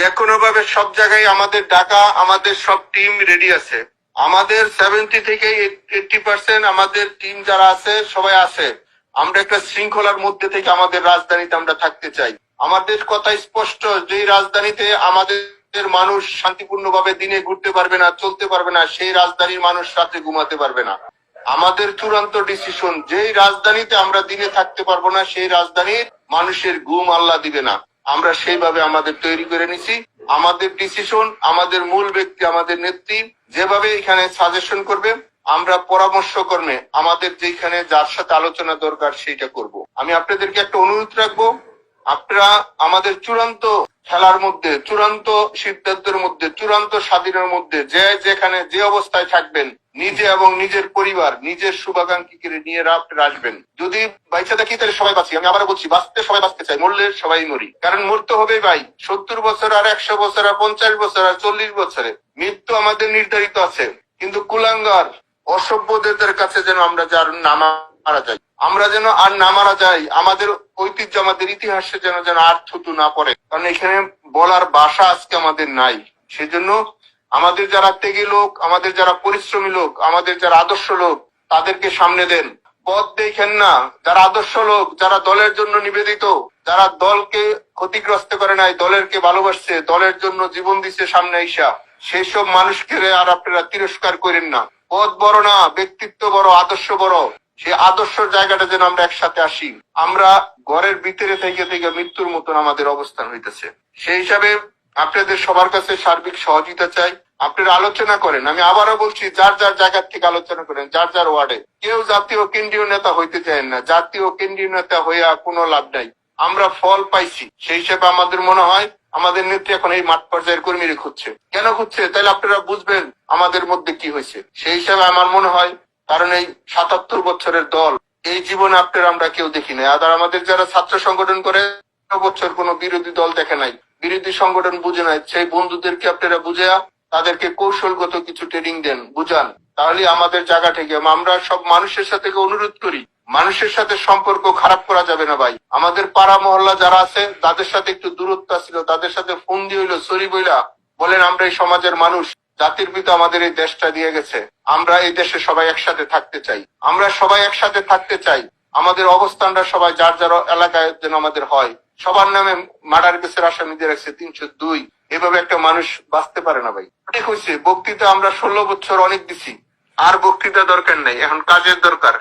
যে কোনো ভাবে সব জায়গায় আমাদের ডাকা আমাদের সব টিম রেডি আছে। আমাদের সেভেন্টি থেকে এইটি পার্সেন্ট আমাদের টিম যারা আছে, সবাই আছে। আমরা একটা শৃঙ্খলার মধ্যে থেকে আমাদের রাজধানীতে আমরা থাকতে চাই। আমাদের কথা স্পষ্ট যে রাজধানীতে আমাদের মানুষ শান্তিপূর্ণভাবে দিনে ঘুরতে পারবে না, চলতে পারবে না, সেই রাজধানীর মানুষ রাতে ঘুমাতে পারবে না। আমাদের চূড়ান্ত ডিসিশন যেই রাজধানীতে আমরা দিনে থাকতে পারব না, সেই রাজধানীর মানুষের ঘুম আল্লাহ দিবে না। আমরা সেইভাবে আমাদের তৈরি করে নিছি। আমাদের ডিসিশন আমাদের মূল ব্যক্তি, আমাদের নেত্রী যেভাবে এখানে সাজেশন করবে, আমরা পরামর্শ কর্মে আমাদের যেখানে যার সাথে আলোচনা দরকার সেইটা করব। আমি আপনাদেরকে একটা অনুরোধ রাখব, আপনারা আমাদের চূড়ান্ত খেলার মধ্যে, চূড়ান্ত সিদ্ধান্তের মধ্যে, চূড়ান্ত স্বাধীনের মধ্যে যে যেখানে যে অবস্থায় থাকবেন নিজে এবং নিজের পরিবার, নিজের শুভাকাঙ্ক্ষী শুভাকাঙ্ক্ষীকে নিয়ে আপনারা আসবেন যদি বাইচা থাকি তাহলে সবাই বাঁচি। আমি আবার বলছি, বাঁচতে সবাই বাঁচতে চাই মরলে সবাই মরি। কারণ মরতে হবে ভাই, সত্তর বছর আর একশো বছর আর পঞ্চাশ বছর আর চল্লিশ বছরে। মৃত্যু আমাদের নির্ধারিত আছে। কিন্তু কুলাঙ্গার, অসভ্যদের কাছে যেন আমরা যার নামা মারা যাই। আমরা যেন আর না মারা যাই, আমাদের ঐতিহ্য আমাদের ইতিহাসে যেন যেন আর থুতু না পড়ে। কারণ এখানে বলার বাসা আজকে আমাদের নাই। সেজন্য আমাদের যারা ত্যাগী লোক, আমাদের যারা পরিশ্রমী লোক, আমাদের যারা আদর্শ লোক, তাদেরকে সামনে দেন। পথ দেখেন না, যারা আদর্শ লোক, যারা দলের জন্য নিবেদিত, যারা দলকে ক্ষতিগ্রস্ত করে নাই, দলেরকে ভালোবাসছে, দলের জন্য জীবন দিচ্ছে সামনে আইসা সেই সব মানুষকে আর আপনারা তিরস্কার করেন না। পথ বড় না, ব্যক্তিত্ব বড়, আদর্শ বড়। সেই আদর্শ জায়গাটা যেন আমরা একসাথে আসি। আমরা ঘরের ভিতরে থেকে থেকে মৃত্যুর মতন আমাদের অবস্থান হইতেছে। সেই হিসাবে আপনাদের সবার কাছে সার্বিক সহযোগিতা চাই। আপনারা আলোচনা করেন। আমি আবারও বলছি, যার যার জায়গার থেকে আলোচনা করেন, যার যার ওয়ার্ডে। কেউ জাতীয় কেন্দ্রীয় নেতা হইতে চায় না। জাতীয় কেন্দ্রীয় নেতা হইয়া কোনো লাভ নাই। আমরা ফল পাইছি। সেই হিসেবে আমাদের মনে হয়, আমাদের নেত্রী এখন এই মাঠ পর্যায়ের কর্মীরা খুঁজছে। কেন খুঁজছে? তাহলে আপনারা বুঝবেন আমাদের মধ্যে কি হয়েছে। সেই হিসাবে আমার মনে হয়, কারণ এই সাতাত্তর বছরের দল, এই জীবনে আপনারা আমরা কেউ দেখি নাই। আর আমাদের যারা ছাত্র সংগঠন করে বছর কোনো বিরোধী দল দেখে নাই। বিরোধী সংগঠন বুঝে নাই সেই বন্ধুদেরকে আপনারা বুঝে তাদেরকে কৌশলগত কিছু ট্রেনিং দেন, বুঝান। তাহলে আমাদের জায়গা থেকে আমরা সব মানুষের সাথে অনুরোধ করি, মানুষের সাথে সম্পর্ক খারাপ করা যাবে না ভাই। আমাদের পাড়া মহল্লা যারা আছে, তাদের সাথে একটু দূরত্ব ছিল তাদের সাথে ফোন দিয়ে হইল, সরি বইলা, বলেন আমরা এই সমাজের মানুষ, জাতির পিতা আমাদের এই দেশটা দিয়ে গেছে। আমরা এই দেশে সবাই একসাথে থাকতে চাই। আমরা সবাই একসাথে থাকতে চাই। আমাদের অবস্থানটা সবাই যার যার এলাকায় যেন আমাদের হয়। সবার নামে মার্ডার কেসের আসামিদের রাখছে তিনশো দুই। এভাবে একটা মানুষ বাঁচতে পারে না ভাই। ঠিক হয়েছে। বক্তৃতা আমরা ষোলো বছর অনেক দিছি। আর বক্তৃতা দরকার নাই। এখন কাজের দরকার।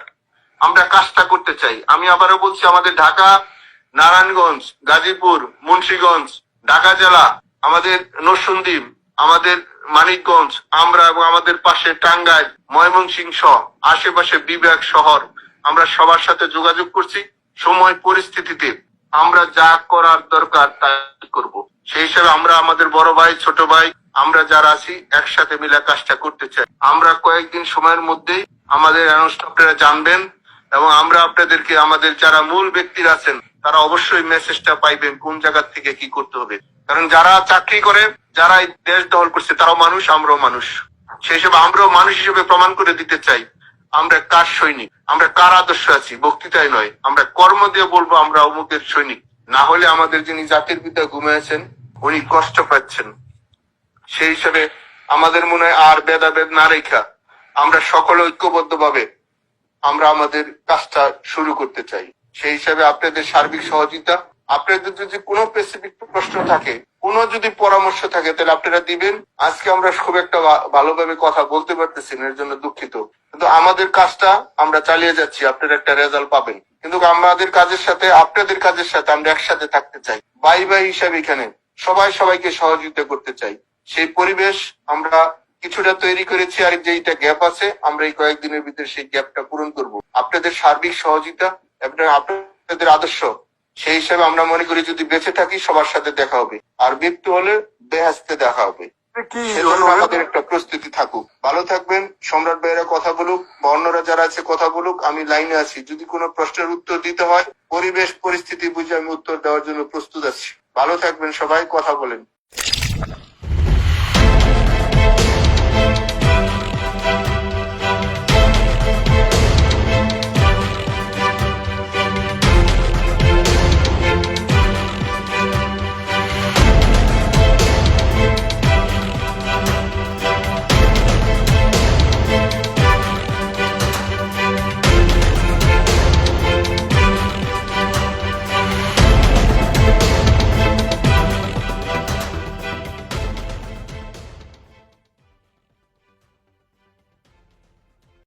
আমরা কাজটা করতে চাই। আমি আবারও বলছি, আমাদের ঢাকা, নারায়ণগঞ্জ, গাজীপুর, মুন্সীগঞ্জ, ঢাকা জেলা, আমাদের নরসন্দীপ আমাদের মানিকগঞ্জ, আমরা এবং আমাদের পাশে টাঙ্গাইল, ময়মনসিংহ আশেপাশে বিবেক শহর। আমরা সবার সাথে যোগাযোগ করছি। সময়, পরিস্থিতিতে আমরা যা করার দরকার তাই করব। সেই হিসাবে আমরা আমাদের বড় ভাই, ছোট ভাই, আমরা যারা আছি, একসাথে মিলে কাজটা করতে চাই। আমরা কয়েকদিন সময়ের মধ্যেই আমাদের আপনারা জানবেন এবং আমরা আপনাদেরকে, আমাদের যারা মূল ব্যক্তিরা আছেন, তারা অবশ্যই মেসেজটা পাইবেন কোন জায়গা থেকে কি করতে হবে। কারণ যারা চাকরি করে যারা দেশ দখল করছে, তারাও মানুষ, আমরাও মানুষ। সেই হিসেবে আমরাও মানুষ হিসেবে প্রমাণ করে দিতে চাই। আমরা কার সৈনিক? আমরা কার আদর্শ আছি? বক্তৃতায় নয়। আমরা কর্ম দিয়ে বলব, আমরা অমুকের সৈনিক। না হলে আমাদের যিনি জাতির পিতা ঘুমিয়েছেন উনি কষ্ট পাচ্ছেন। সেই হিসাবে আমাদের মনে হয় আর ভেদাভেদ না রেখা, আমরা সকলে ঐক্যবদ্ধ ভাবে আমরা আমাদের কাজটা শুরু করতে চাই। সেই হিসাবে আপনাদের সার্বিক সহযোগিতা আপনাদের যদি কোনো স্পেসিফিক প্রশ্ন থাকে, কোনো যদি পরামর্শ থাকে, তাহলে আপনারা দিবেন। আজকে আমরা খুব একটা ভালোভাবে কথা বলতে পারতেছি না, এর জন্য দুঃখিত। কিন্তু আমাদের কাজটা আমরা চালিয়ে যাচ্ছি, আপনারা একটা রেজাল্ট পাবেন। কিন্তু আমাদের কাজের সাথে, আপনাদের কাজের সাথে আমরা একসাথে থাকতে চাই। বাই বাই হিসাবে এখানে সবাই সবাইকে সহযোগিতা করতে চাই। সেই পরিবেশ আমরা কিছুটা তৈরি করেছি আর যেইটা গ্যাপ আছে, আমরা এই কয়েকদিনের ভিতরে সেই গ্যাপটা পূরণ করব। আপনাদের সার্বিক সহযোগিতা এবং আপনাদের আদর্শ সেই হিসাবে আমরা মনে করি যদি বেঁচে থাকি সবার সাথে দেখা হবে। আর মৃত্যু হলে বেহাস্তে দেখা হবে। সেজন্য আমাদের একটা প্রস্তুতি থাকুক। ভালো থাকবেন সম্রাট ভাইয়েরা কথা বলুক বা অন্যরা যারা আছে কথা বলুক আমি লাইনে আছি। যদি কোনো প্রশ্নের উত্তর দিতে হয় পরিবেশ পরিস্থিতি বুঝে আমি উত্তর দেওয়ার জন্য প্রস্তুত আছি। ভালো থাকবেন সবাই কথা বলেন।